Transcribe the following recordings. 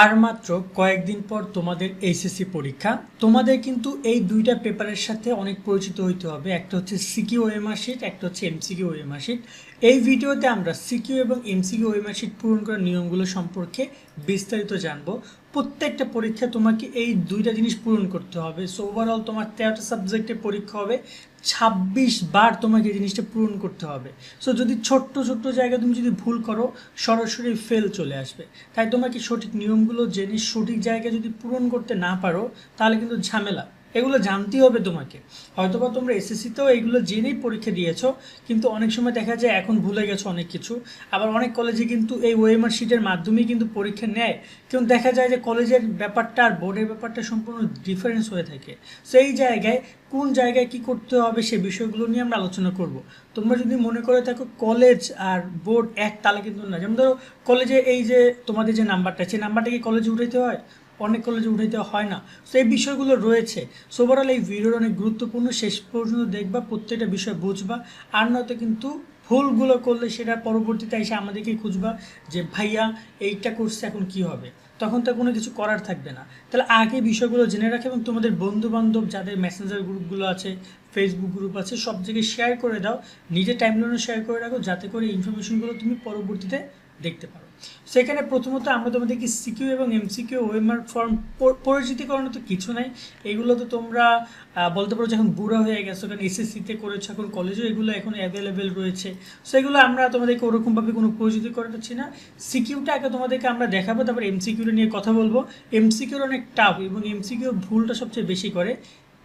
আর মাত্র কয়েকদিন পর তোমাদের এইচএসসি পরীক্ষা। তোমাদের কিন্তু এই দুইটা পেপারের সাথে অনেক পরিচিত হইতে হবে। একটা হচ্ছে সিকিউ ওএমআর শিট একটা হচ্ছে এমসিকিউ ওএমআর শিট এই ভিডিওতে আমরা সিকিউ এবং এমসিকিউ ওএমআর শিট পূরণ করার নিয়মগুলো সম্পর্কে বিস্তারিত জানব। প্রত্যেকটা পরীক্ষা তোমাকে এই দুইটা জিনিস পূরণ করতে হবে। সো ওভারঅল তোমার তেরোটা সাবজেক্টে পরীক্ষা হবে। ছাব্বিশ বার তোমাকে এই জিনিসটা পূরণ করতে হবে। সো যদি ছোট্ট ছোট্ট জায়গায় তুমি যদি ভুল করো, সরাসরি ফেল চলে আসবে। তাই তোমাকে সঠিক নিয়মগুলো জেনে সঠিক জায়গায় যদি পূরণ করতে না পারো, তাহলে কিন্তু ঝামেলা। এগুলো জানতেই হবে তোমাকে। হয়তোবা তোমরা এসএসসিতেও এগুলো জেনেই পরীক্ষা দিয়েছ, কিন্তু অনেক সময় দেখা যায় এখন ভুলে গেছো অনেক কিছু। আবার অনেক কলেজে কিন্তু এই ওয়েমার শিটের মাধ্যমেই কিন্তু পরীক্ষা নেয়। কিন্তু দেখা যায় যে কলেজের ব্যাপারটা আর বোর্ডের ব্যাপারটা সম্পূর্ণ ডিফারেন্স হয়ে থাকে। সেই জায়গায় কোন জায়গায় কি করতে হবে সে বিষয়গুলো নিয়ে আমরা আলোচনা করব। তোমরা যদি মনে করে থাকো কলেজ আর বোর্ড এক, তাহলে কিন্তু না। যেমন ধরো কলেজে এই যে তোমাদের যে নাম্বারটা সেই নাম্বারটা কি কলেজে উঠাইতে হয়? অনেক কলেজে উঠাইতে হয় না। সো এই বিষয়গুলো রয়েছে। সো ওভারঅল এই ভিডিওর অনেক গুরুত্বপূর্ণ। শেষ পর্যন্ত দেখবা, প্রত্যেকটা বিষয় বুঝবা। আর নয়তো কিন্তু ভুলগুলো করলে সেটা পরবর্তীতে এসে আমাদেরকে খুঁজবা যে, ভাইয়া, এইটা করছে, এখন কি হবে? তখন তো কোনো কিছু করার থাকবে না। তাহলে আগে বিষয়গুলো জেনে রাখো এবং তোমাদের বন্ধু বান্ধব যাদের মেসেঞ্জার গ্রুপগুলো আছে ফেসবুক গ্রুপ আছে, সব জায়গায় শেয়ার করে দাও। নিজের টাইমলাইনে শেয়ার করে রাখো। যাতে করে ইনফরমেশনগুলো তুমি পরবর্তীতে দেখতে পারো। সেখানে প্রথমত আমরা তোমাদেরকে সিকিউ এবং এমসিকিউ ওয়েমার ফর্ম পরিচিতি করানো তো কিছু নাই। এগুলো তো তোমরা বলতে পারো যখন বুড়া হয়ে গেছো, কারণ এসএসসিতে করেছ, এখন কলেজেও এগুলো এখন অ্যাভেলেবেল রয়েছে। সেগুলো আমরা তোমাদেরকে ওরকমভাবে কোনো পরিচিতি করাচ্ছি না। সিকিউটা আগে তোমাদেরকে আমরা দেখাবো, তারপর এমসিকিউটা নিয়ে কথা বলব। এমসিকিউর অনেক টাফ এবং এমসিকিউ ভুলটা সবচেয়ে বেশি করে।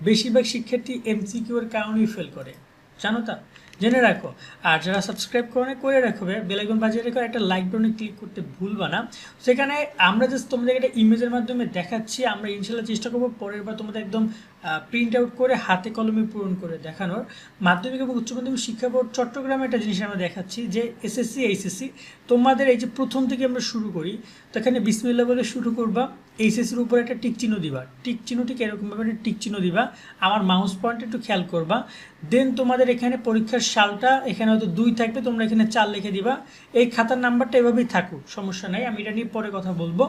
বেশিরভাগ শিক্ষার্থী এমসিকিউর কারণেই ফেল করে। জানো তা? জেনে রাখো। আর যারা সাবস্ক্রাইব করে করে রাখবে বেলাইকন বাজিয়ে রেখো, একটা লাইক বাটনে ক্লিক করতে ভুলবা না। সেখানে আমরা জাস্ট তোমাদের একটা ইমেজের মাধ্যমে দেখাচ্ছি। আমরা ইনশাল্লাহ চেষ্টা করব পরের বার তোমাদের একদম প্রিন্ট আউট করে হাতে কলমে পূরণ করে দেখানোর। মাধ্যমিক এবং উচ্চ মাধ্যমিক শিক্ষা বোর্ড চট্টগ্রামে একটা জিনিস আমরা দেখাচ্ছি যে এসএসসি এইচএসসি তোমাদের এই যে প্রথম থেকে আমরা শুরু করি, তো এখানে বিসমিল্লা বলে শুরু করবা। এইচএসসির উপরে একটা টিক চিহ্ন দিবা। টিক চিহ্নটিকে এরকমভাবে একটা টিক চিহ্ন দিবা, আমার মাউস পয়েন্ট একটু খেয়াল করবা। দেন তোমাদের এখানে পরীক্ষার সালটা, এখানে হয়তো দুই থাকবে, তোমরা এখানে চার লিখে দিবা। এই খাতার নাম্বারটা এভাবেই থাকুক, সমস্যা নাই, আমি এটা নিয়ে পরে কথা বলব।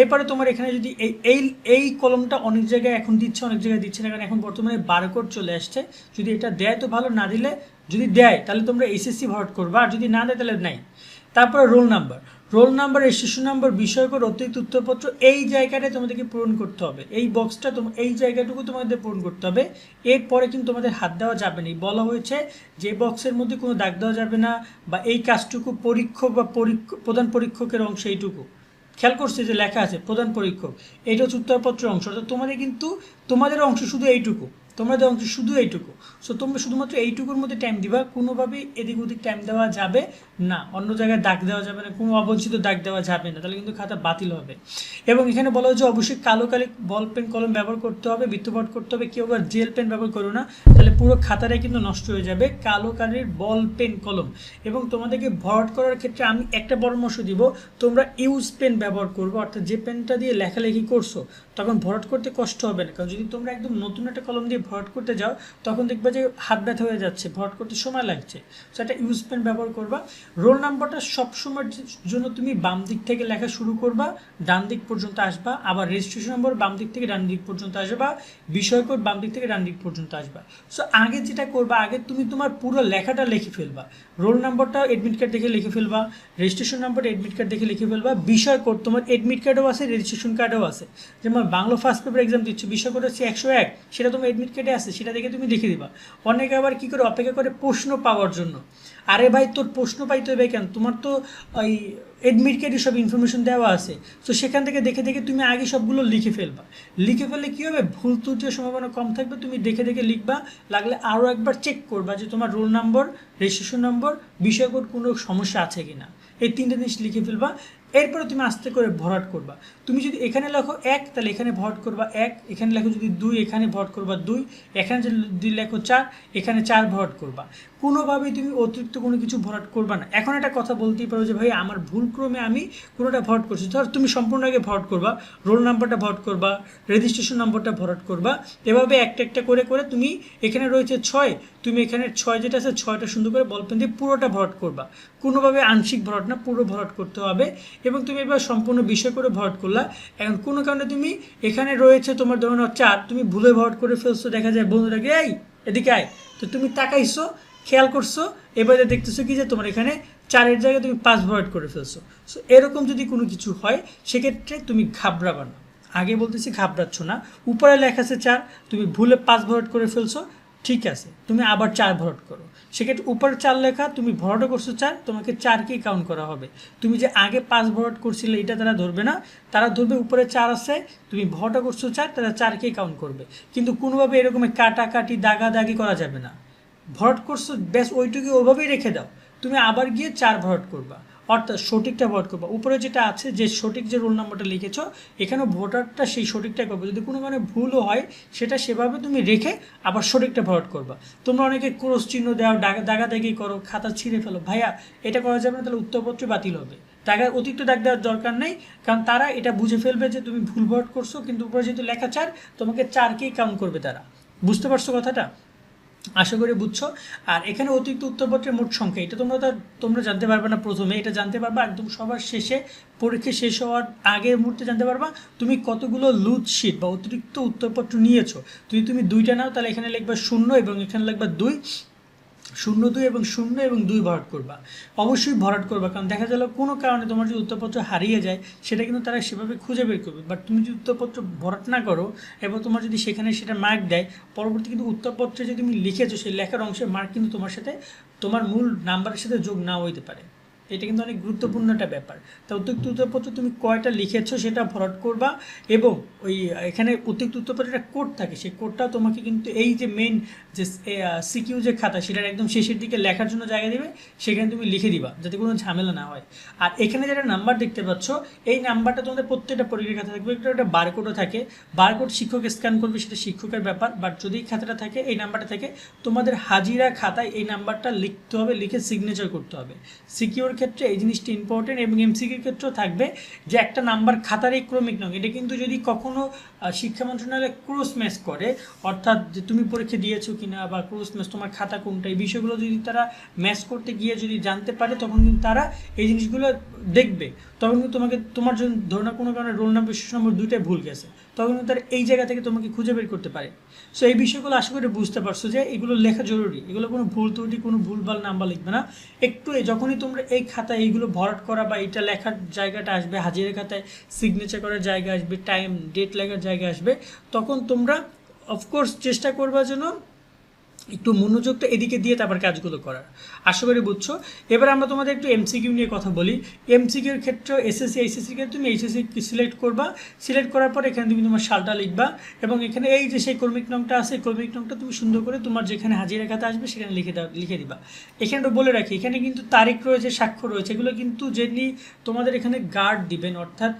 এরপরে তোমার এখানে যদি এই এই এই কলমটা অনেক জায়গায় এখন দিচ্ছে, অনেক জায়গায় দিচ্ছে না, কারণ এখন বর্তমানে বারকোড চলে আসছে। যদি এটা দেয় তো ভালো, না দিলে যদি দেয়, তাহলে তোমরা এসএসসি ভর্ট করবা, আর যদি না দেয় তাহলে নাই। তারপরে roll number roll number registration number বিষয়কর অতিরিক্ত উত্তরপত্র, এই জায়গাটায় তোমাদেরকে পূরণ করতে হবে। এই বক্সটা তোমার এই জায়গাটুকু তোমাদের পূরণ করতে হবে। এরপরে কিন্তু তোমাদের হাত দেওয়া যাবে না। বলা হয়েছে যে বক্সের মধ্যে কোনো দাগ দেওয়া যাবে না বা এই কাজটুকু পরীক্ষক বা পরীক্ষ, প্রধান পরীক্ষকের অংশ এইটুকু। খেয়াল করছে যে লেখা আছে, প্রধান পরীক্ষক। এইটা হচ্ছে উত্তরপত্রের অংশ। অর্থাৎ তোমাদের কিন্তু, তোমাদের অংশ শুধু এইটুকু। তোমাদের অংশ শুধু এইটুকু। সো তোমরা শুধুমাত্র এইটুকুর মধ্যে টাইম দিবা, কোনোভাবেই এদিক ওদিক টাইম দেওয়া যাবে না। অন্য জায়গায় দাগ দেওয়া যাবে না, কোনো অবঞ্চিত দাগ দেওয়া যাবে না, তাহলে কিন্তু খাতা বাতিল হবে। এবং এখানে বলা হয়েছে অবশ্যই কালো কালি বল পেন কলম ব্যবহার করতে হবে বৃত্তপাট করতে হবে, কেউ আবার জেল পেন ব্যবহার করো না, তাহলে পুরো খাতাটাই কিন্তু নষ্ট হয়ে যাবে। কালো কালির বল পেন কলম এবং তোমাদেরকে ভরাট করার ক্ষেত্রে আমি একটা পরামর্শ দিব, তোমরা ইউজ পেন ব্যবহার করবে, অর্থাৎ যে পেনটা দিয়ে লেখালেখি করছ, তখন ভরাট করতে কষ্ট হবে না। কারণ যদি তোমরা একদম নতুন একটা কলম দিয়ে ভরাট করতে যাও, তখন দেখবে যে হাত ব্যথা হয়ে যাচ্ছে, ভরাট করতে সময় লাগছে। সো একটা ইউজ পেন ব্যবহার করবা। রোল নাম্বারটা সবসময়ের জন্য তুমি বাম দিক থেকে লেখা শুরু করবা, ডান দিক পর্যন্ত আসবা, আবার রেজিস্ট্রেশন নম্বর বাম দিক থেকে ডান দিক পর্যন্ত আসবা বিষয় কোড বাম দিক থেকে ডান দিক পর্যন্ত আসবা। সো আগে যেটা করবা, আগে তুমি তোমার পুরো লেখাটা লিখে ফেলবা। রোল নাম্বারটা এডমিট কার্ড দেখে লিখে ফেলবা রেজিস্ট্রেশন নাম্বারটা এডমিট কার্ড দেখে লিখে ফেলবা বিষয় কোড তোমার এডমিট কার্ডও আছে রেজিস্ট্রেশন কার্ডও আছে। যেমন বাংলা ফার্স্ট পেপার এক্সাম দিচ্ছ বিষয় কোড হচ্ছে একশো এক, সেটা তোমার এডমিট কার্ডে আছে, সেটা দেখে তুমি লিখে দিবা। অনেকে আবার কী করে, অপেক্ষা করে প্রশ্ন পাওয়ার জন্য। আরে ভাই, তোর প্রশ্ন পাইতে হবে কেন? তোমার তো ওই এডমিট কার্ডে সব ইনফরমেশন দেওয়া আছে। তো সেখান থেকে দেখে দেখে তুমি আগে সবগুলো লিখে ফেলবা। লিখে ফেললে কী হবে? ভুল ত্রুটির সম্ভাবনা কম থাকবে, তুমি দেখে দেখে লিখবা। লাগলে আরও একবার চেক করবা যে তোমার রোল নম্বর রেজিস্ট্রেশন নম্বর বিষয় কোনো সমস্যা আছে কি না এই তিনটে জিনিস লিখে ফেলবা। এরপরে তুমি আস্তে করে ভরাট করবা। তুমি যদি এখানে লেখো এক, তাহলে এখানে ভরাট করবা এক, এখানে লেখো যদি দুই, এখানে ভরাট করবা দুই, এখানে যদি লেখো চার, এখানে চার ভরাট করবা। কোনোভাবেই তুমি অতিরিক্ত কোনো কিছু ভরাট করবা না। এখন একটা কথা বলতেই পারো যে, ভাই, আমার ভুলক্রমে আমি কোনোটা ভরাট করছি। ধর তুমি সম্পূর্ণ আগে ভরাট করবা, রোল নাম্বারটা ভরাট করবা রেজিস্ট্রেশন নম্বরটা ভরাট করবা। এভাবে একটা একটা করে করে তুমি এখানে রয়েছে ছয়, তুমি এখানে ছয় যেটা আছে, ছয়টা সুন্দর করে বল পেন দিয়ে পুরোটা ভরাট করবা। কোনোভাবে আংশিক ভরাট না, পুরো ভরাট করতে হবে। এবং তুমি এবার সম্পূর্ণ বিষয় করে ভরাট করলা। এখন কোনো কারণে তুমি এখানে রয়েছে তোমার ধরুন চার, তুমি ভুলে ভরাট করে ফেলছো, দেখা যায় বন্ধুটাকে এই, এদিকে আয়। তো তুমি তাকাইছো, খেয়াল করছ, এবারে দেখতেছো কি যে তোমার এখানে চারের জায়গায় তুমি পাঁচ ভরাট করে ফেলছো। সো এরকম যদি কোনো কিছু হয়, সেক্ষেত্রে তুমি ঘাবড়াবা না। আগে বলতেছি ঘাবড়াচ্ছ না। উপরে লেখা আছে চার, তুমি ভুলে পাঁচ ভরাট করে ফেলছো ঠিক আছে, তুমি আবার চার ভরাট করো। সেক্ষেত্রে উপরে চার লেখা, তুমি ভরাটও করছ চার, তোমাকে চারকেই কাউন্ট করা হবে? তুমি যে আগে পাঁচ ভরাট করছিলে, এটা তারা ধরবে না। তারা ধরবে উপরে চার আছে, তুমি ভরাটও করছ চার, তারা চারকেই কাউন্ট করবে? কিন্তু কোনোভাবে এরকম কাটাকাটি দাগা দাগি করা যাবে না। ভরট করছ, ব্যাস ওইটুকু ওভাবেই রেখে দাও। তুমি আবার গিয়ে চার ভরাট করবা। অর্থাৎ সঠিকটা ভোট করবা। উপরে যেটা আছে, যে সঠিক যে রোল নাম্বারটা লিখেছো, এখানে ভোটারটা সেই সঠিকটা করবে। যদি কোনো কারণে ভুলও হয়, সেটা সেভাবে তুমি রেখে আবার সঠিকটা ভোট করবা। তোমরা অনেকে ক্রস চিহ্ন দাও দাগা, দাগাদাগি করো, খাতা ছিঁড়ে ফেলো। ভাইয়া, এটা করা যাবে না, তাহলে উত্তরপত্র বাতিল হবে। দাগা, অতিরিক্ত দাগ দেওয়ার দরকার নেই, কারণ তারা এটা বুঝে ফেলবে যে তুমি ভুল ভোট করছ, কিন্তু উপরে যেহেতু লেখা চার, তোমাকে চারকেই কাউন্ট করবে তারা। বুঝতে পারছ কথাটা? আশা করি বুঝছ। আর এখানে অতিরিক্ত উত্তরপত্রের মোট সংখ্যা, এটা তোমরা তোমরা জানতে পারবে না প্রথমে, এটা জানতে পারবা একদম সবার শেষে। পরীক্ষা শেষ হওয়ার আগের মুহূর্তে জানতে পারবা তুমি কতগুলো লুজ শিট বা অতিরিক্ত উত্তরপত্র নিয়েছো। যদি তুমি দুইটা নাও তাহলে এখানে লিখবা শূন্য এবং এখানে লিখবা দুই। শূন্য দুই এবং শূন্য এবং দুই ভরাট করবা। অবশ্যই ভরাট করবা, কারণ দেখা গেল কোনো কারণে তোমার যদি উত্তরপত্র হারিয়ে যায়, সেটা কিন্তু তারা সেভাবে খুঁজে বের করবে। বাট তুমি যদি উত্তরপত্র ভরাট না করো এবং তোমার যদি সেখানে সেটা মার্ক দেয়, পরবর্তী কিন্তু উত্তরপত্রে যদি তুমি লিখেছো, সেই লেখার অংশের মার্ক কিন্তু তোমার সাথে তোমার মূল নাম্বারের সাথে যোগ না হইতে পারে। এটা কিন্তু অনেক গুরুত্বপূর্ণ একটা ব্যাপার। তা অতিরিক্ত উত্তরপত্র তুমি কয়টা লিখেছো সেটা ভরাট করবা এবং ওই, এখানে অতিরিক্ত উত্তরপত্রের একটা কোড থাকে, সেই কোডটাও তোমাকে কিন্তু এই যে মেন যে সিকিউ যে খাতা, সেটার একদম শেষের দিকে লেখার জন্য জায়গা দেবে, সেখানে তুমি লিখে দিবা, যাতে কোনো ঝামেলা না হয়। আর এখানে যেটা নাম্বার দেখতে পাচ্ছ, এই নাম্বারটা তোমাদের প্রত্যেকটা পরীক্ষার খাতা থাকবে, একটা একটা বারকোডও থাকে। বারকোড শিক্ষক স্ক্যান করবে, সেটা শিক্ষকের ব্যাপার বাট যদি খাতাটা থাকে, এই নাম্বারটা থাকে, তোমাদের হাজিরা খাতায় এই নাম্বারটা লিখতে হবে, লিখে সিগনেচার করতে হবে। সিকিউর ক্ষেত্রে এই জিনিসটা ইম্পর্টেন্ট এবং এমসিকিউর ক্ষেত্রেও থাকবে যে একটা নাম্বার খাতার এই ক্রমিক নয়। এটা কিন্তু যদি কখনো আহ, শিক্ষা মন্ত্রণালয় ক্রস ম্যাচ করে অর্থাৎ যে তুমি পরীক্ষা দিয়েছ কিনা বা ক্রস ম্যাচ তোমার খাতা কোনটা এই বিষয়গুলো যদি তারা ম্যাচ করতে গিয়ে যদি জানতে পারে তখন কিন্তু তারা এই জিনিসগুলো দেখবে। তখন কিন্তু তোমাকে তোমার জন্য ধরো কোনো কারণে রোল নাম্বার বিশেষ নম্বর দুইটাই ভুল গেছে। তখন তার এই জায়গা থেকে তোমাকে খুঁজে বের করতে পারে। সো এই বিষয়গুলো আশা করে বুঝতে পারছ যে এগুলো লেখা জরুরি। এগুলো কোনো ভুল ত্রুটি, কোনো ভুলভাল নাম্বার লিখবে না। একটু যখনই তোমরা এই খাতায় এইগুলো ভরাট করা বা এটা লেখার জায়গাটা আসবে হাজিরা খাতায় সিগনেচার করার জায়গা আসবে টাইম ডেট লেখার জায়গা আসবে, তখন তোমরা অফকোর্স চেষ্টা করবার জন্য একটু মনোযোগটা এদিকে দিয়ে তারপর কাজগুলো করার। আশা করি বুঝছ? এবার আমরা তোমাদের একটু এমসিকিউ নিয়ে কথা বলি। এমসিকিউর ক্ষেত্রে এসএসসি এইচএসসির ক্ষেত্রে তুমি এইচএসসি সিলেক্ট করবা। সিলেক্ট করার পর এখানে তুমি তোমার সালটা লিখবা এবং এখানে এই যে সেই কর্মিক নংটা আছে, এই কর্মিক নংটা তুমি সুন্দর করে তোমার যেখানে হাজিরা খাতা আসবে সেখানে লিখে দাও, লিখে দিবা। এখানে বলে রাখি, এখানে কিন্তু তারিখ রয়েছে, স্বাক্ষর রয়েছে, এগুলো কিন্তু যিনি তোমাদের এখানে গার্ড দিবেন, অর্থাৎ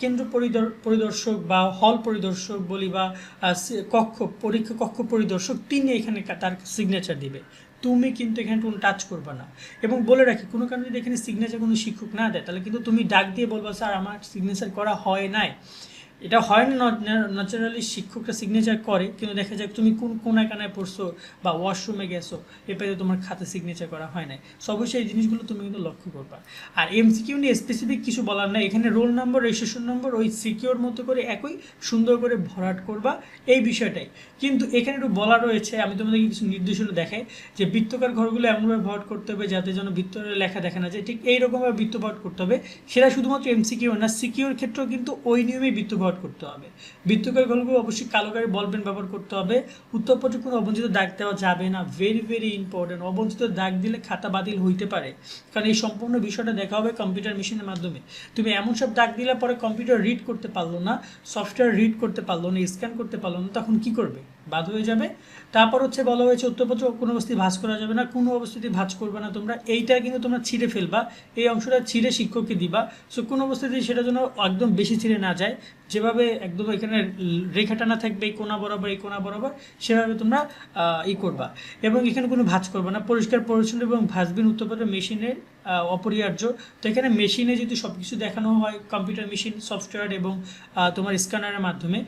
কেন্দ্র পরিদর, পরিদর্শক বা হল পরিদর্শক বলি বা কক্ষ, পরীক্ষা কক্ষ পরিদর্শক তিনি এখানে তার সিগনেচার দিবে। তুমি কিন্তু এখানে কোনো টাচ করবে না। এবং বলে রাখি, কোনো কারণে যদি এখানে সিগনেচার কোনো শিক্ষক না দেয়, তাহলে কিন্তু তুমি ডাক দিয়ে বলবা, স্যার, আমার সিগনেচার করা হয় নাই। এটা হয় না ন্যাচারালি শিক্ষকরা সিগনেচার করে, কিন্তু দেখা যায় তুমি কোন কোনায় কানায় পড়ছো বা ওয়াশরুমে গেছো এরপরে তোমার খাতে সিগনেচার করা হয় নাই। সো অবশ্যই এই জিনিসগুলো তুমি কিন্তু লক্ষ্য করবা। আর এমসিকিউ নিয়ে স্পেসিফিক কিছু বলার নাই। এখানে রোল নম্বর রেজিস্ট্রেশন নম্বর ওই সিকিউর মতো করে একই সুন্দর করে ভরাট করবা এই বিষয়টাই। কিন্তু এখানে একটু বলা রয়েছে, আমি তোমাদেরকে কিছু নির্দেশনা দেখাই, যে বৃত্তকার ঘরগুলো এমনভাবে ভরাট করতে হবে যাতে যেন বৃত্তের লেখা দেখা না যায়। ঠিক এইরকমভাবে বৃত্ত ভরাট করতে হবে। সেটা শুধুমাত্র এমসিকিউ না সিকিউর ক্ষেত্রেও কিন্তু ওই নিয়মেই বৃত্ত ভরাট করতে হবে। বৃত্তকার ঘনগুলো অবশ্যই কালো গাড়ি বল পেন ব্যবহার করতে হবে। উত্তরপত্রে কোনো অবঞ্চিত দাগ দেওয়া যাবে না। ভেরি ভেরি ইম্পর্টেন্ট অবঞ্চিত দাগ দিলে খাতা বাতিল হইতে পারে। কারণ এই সম্পূর্ণ বিষয়টা দেখা হবে কম্পিউটার মেশিনের মাধ্যমে। তুমি এমন সব দাগ দিলে পরে কম্পিউটার রিড করতে পারল না সফটওয়্যার রিড করতে পারল না স্ক্যান করতে পারল না, তখন কি করবে? বাদ হয়ে যাবে। তারপর হচ্ছে বলা হয়েছে, উত্তরপত্র কোনো অবস্থায় ভাঁজ করা যাবে না, কোনো অবস্থাতে ভাঁজ করবে না তোমরা। এইটা কিন্তু তোমরা ছিঁড়ে ফেলবা, এই অংশটা ছিঁড়ে শিক্ষককে দিবা। সো কোনো অবস্থাতে সেটা যেন একদম বেশি ছিঁড়ে না যায়। যেভাবে একদম এখানে রেখা টানা থাকবে, এই কোনা বরাবর, এই কোনা বরাবর, সেভাবে তোমরা ই করবা। এবং এখানে কোনো ভাঁজ করবে না। পরিষ্কার, পরিচ্ছন্ন এবং ভাঁজবিন উত্তরপত্র মেশিনের অপরিহার্য। তো এখানে মেশিনে যদি সব কিছু দেখানো হয় কম্পিউটার মেশিন সফটওয়্যার এবং তোমার স্ক্যানারের মাধ্যমে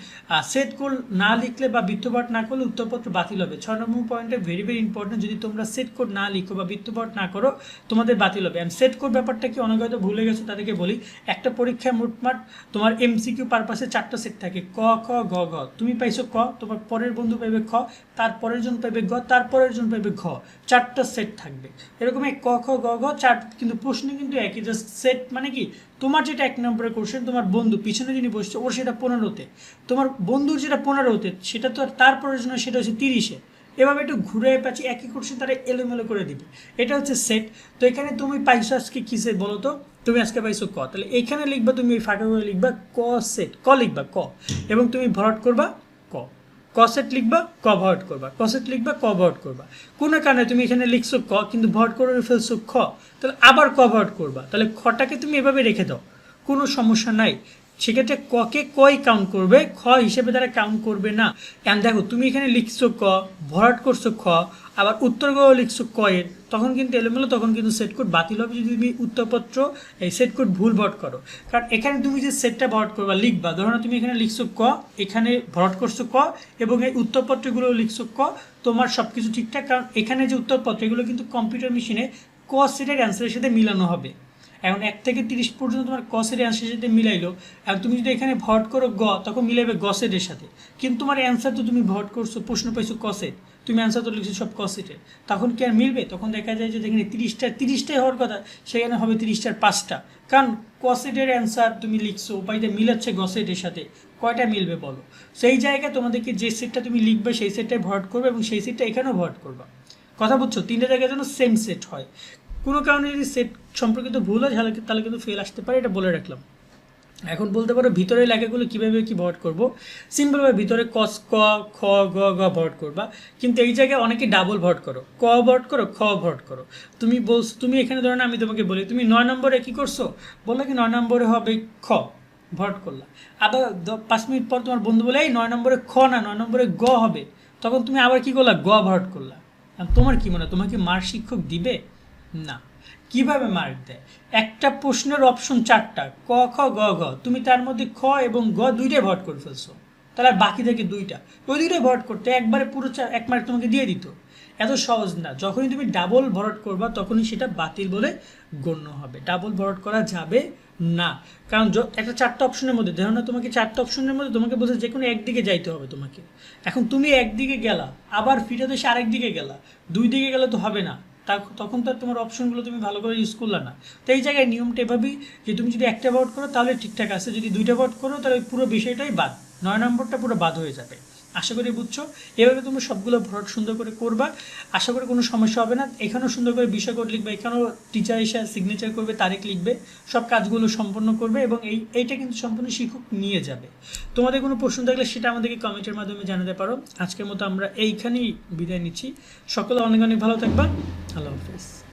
সেট কোড না লিখলে বা বৃত্তপাঠ না করলে উত্তরপত্র বাতিল হবে। ছয় নম্বর পয়েন্টে ভেরি ভেরি ইম্পর্টেন্ট যদি তোমরা সেট কোড না লিখো বা বৃত্তপাঠ না করো, তোমাদের বাতিল হবে। অ্যান্ড সেট কোড ব্যাপারটা কি অনেকে হয়তো ভুলে গেছো, তাদেরকে বলি, একটা পরীক্ষায় মোটমাট তোমার এমসিকিউ পারপাসে চারটা সেট থাকে। ক, খ, গ ঘ তুমি পাইছো ক, তোমার পরের বন্ধু পাইবে খ তারপরের জন পাইবে গ তারপরের জন পাইবে ঘ। চারটা সেট থাকবে। এরকম এই ক, খ, গ ঘ চার কিন্তু প্রশ্ন কিন্তু একই জাস্ট সেট মানে কি? তোমার যেটা এক নম্বরে কোশ্চেন তোমার বন্ধু, পিছনে যিনি বসছে, ওর সেটা পনেরোতে। তোমার বন্ধুর যেটা পনেরোতে, সেটা তো আর তারপরের জন্য সেটা হচ্ছে তিরিশে। এভাবে একটু ঘুরে পাচ্ছি, একই কোশ্চেন তারা এলোমেলো করে দিবে। এটা হচ্ছে সেট তো এখানে তুমি পাইছো আজকে কি সেট বলো তো? তুমি আজকে পাইছো ক। তাহলে এখানে লিখবা, তুমি ফাঁকা করে লিখবা, ক সেট ক লিখবা, ক। এবং তুমি ভরাট করবা কসেট লিখবা ক ভরাট করবা। কসেট লিখবা ক ভরাট করবা। কোনো কারণে তুমি এখানে লিখছো ক, কিন্তু ভর্ট করে ফেলছো খ, তাহলে আবার ক ভরাট করবা। তাহলে খটাকে তুমি এভাবে রেখে দাও। কোনো সমস্যা নাই। সেক্ষেত্রে ককে কই কাউন্ট করবে? খ হিসেবে তারা কাউন্ট করবে না। এখন দেখো, তুমি এখানে লিখছো ক, ভরাট করছ খ, আবার উত্তরগুলো লিখছো ক তখন কিন্তু এলোমেলো, তখন কিন্তু সেট কোড বাতিল হবে যদি তুমি উত্তরপত্র, এই সেট কোড ভুল ভরাট করো। কারণ এখানে তুমি যে সেটটা ভরাট করবা, লিখবা, ধরো তুমি এখানে লিখছো ক, এখানে ভরাট করছ ক, এবং এই উত্তরপত্রগুলো লিখছো ক, তোমার সব কিছু ঠিকঠাক, কারণ এখানে যে উত্তরপত্র, এগুলো কিন্তু কম্পিউটার মেশিনে ক সেটের অ্যান্সারের সাথে মিলানো হবে। এখন এক থেকে তিরিশ পর্যন্ত তোমার কসের অ্যান্সারের সাথে মিলাইলো, এখন তুমি যদি এখানে ভট করো গ, তখন মিলাবে গসেটের সাথে। কিন্তু তোমার অ্যান্সার তো তুমি ভট করছ, প্রশ্ন পাইছো কসেট তুমি অ্যান্সার তো লিখছো সব কসেটের তখন কি আর মিলবে? তখন দেখা যায় যে যেখানে তিরিশটার তিরিশটাই হওয়ার কথা, সেখানে হবে তিরিশটার পাঁচটা। কারণ কসেটের অ্যান্সার তুমি লিখছো বাড়িতে মিলাচ্ছে গসেটের সাথে, কয়টা মিলবে বলো? সেই জায়গায় তোমাদেরকে যে সেটটা তুমি লিখবে, সেই সেটটাই ভরাট করবে এবং সেই সেটটা এখানেও ভরাট করবা। কথা বুঝছ? তিনটে জায়গায় যেন সেম সেট হয়। কোনো কারণে যদি সেট সম্পর্কিত ভুল হয়, তাহলে তাহলে কিন্তু ফেল আসতে পারে, এটা বলে রাখলাম। এখন বলতে পারো ভিতরের লেখাগুলো কীভাবে কী ভরাট করব? সিম্পলভাবে ভিতরে কস ক, খ, গ গ ভরাট করবা। কিন্তু এই জায়গায় অনেকে ডাবল ভরাট করো। ক ভরাট করো, খ ভরাট করো। তুমি বলছো তুমি এখানে ধরো আমি তোমাকে বলি, তুমি নয় নম্বরে কী করছ? বলল কি নয় নম্বরে হবে খ ভরাট করলা। আবার পাঁচ মিনিট পর তোমার বন্ধু বলে, এই নয় নম্বরে খ না, নয় নম্বরে গ হবে। তখন তুমি আবার কি করলা? গ ভরাট করলা। তোমার কি মনে হয়? তোমাকে মার শিক্ষক দিবে? না। কীভাবে মার্ক দেয়? একটা প্রশ্নের অপশন চারটা, ক, খ, গ, ঘ। তুমি তার মধ্যে খ এবং গ দুইটাই ভট করে ফেলছো। তাহলে আর বাকি থেকে দুইটা। ওই দুইটাই ভট করতে একবারে পুরো এক মার্ক তোমাকে দিয়ে দিত। এত সহজ না। যখনই তুমি ডাবল ভরট করবা, তখনই সেটা বাতিল বলে গণ্য হবে। ডাবল ভরট করা যাবে না। কারণ একটা চারটা অপশনের মধ্যে, ধরো না তোমাকে চারটা অপশনের মধ্যে তোমাকে বলছে যে কোনো একদিকে যাইতে হবে তোমাকে। এখন তুমি একদিকে গেলা, আবার ফিরে তো সে আরেক দিকে গেলা। দুই দিকে গেলে তো হবে না। তখন তো তোমার অপশনগুলো তুমি ভালো করে ইউজ করলে না। তো এই জায়গায় নিয়মটা এভাবেই যে তুমি যদি একটা ভোট করো, তাহলে ঠিকঠাক আছে। যদি দুইটা ভোট করো, তাহলে পুরো বিষয়টাই বাদ। নয় নম্বরটা পুরো বাদ হয়ে যাবে। আশা করি বুঝছ? এভাবে তুমি সবগুলো ভোট সুন্দর করে করবা। আশা করি কোনো সমস্যা হবে না। এখানেও সুন্দর করে বিষয় কোড লিখবে। এখানেও টিচার এসে সিগনেচার করবে, তারিখ লিখবে। সব কাজগুলো সম্পন্ন করবে এবং এই, এইটা কিন্তু সম্পূর্ণ শিক্ষক নিয়ে যাবে। তোমাদের কোনো প্রশ্ন থাকলে সেটা আমাদেরকে কমেন্টের মাধ্যমে জানাতে পারো। আজকের মতো আমরা এইখানেই বিদায় নিচ্ছি। সকলে অনেক অনেক ভালো থাকবা। আল্লাহ হাফিজ।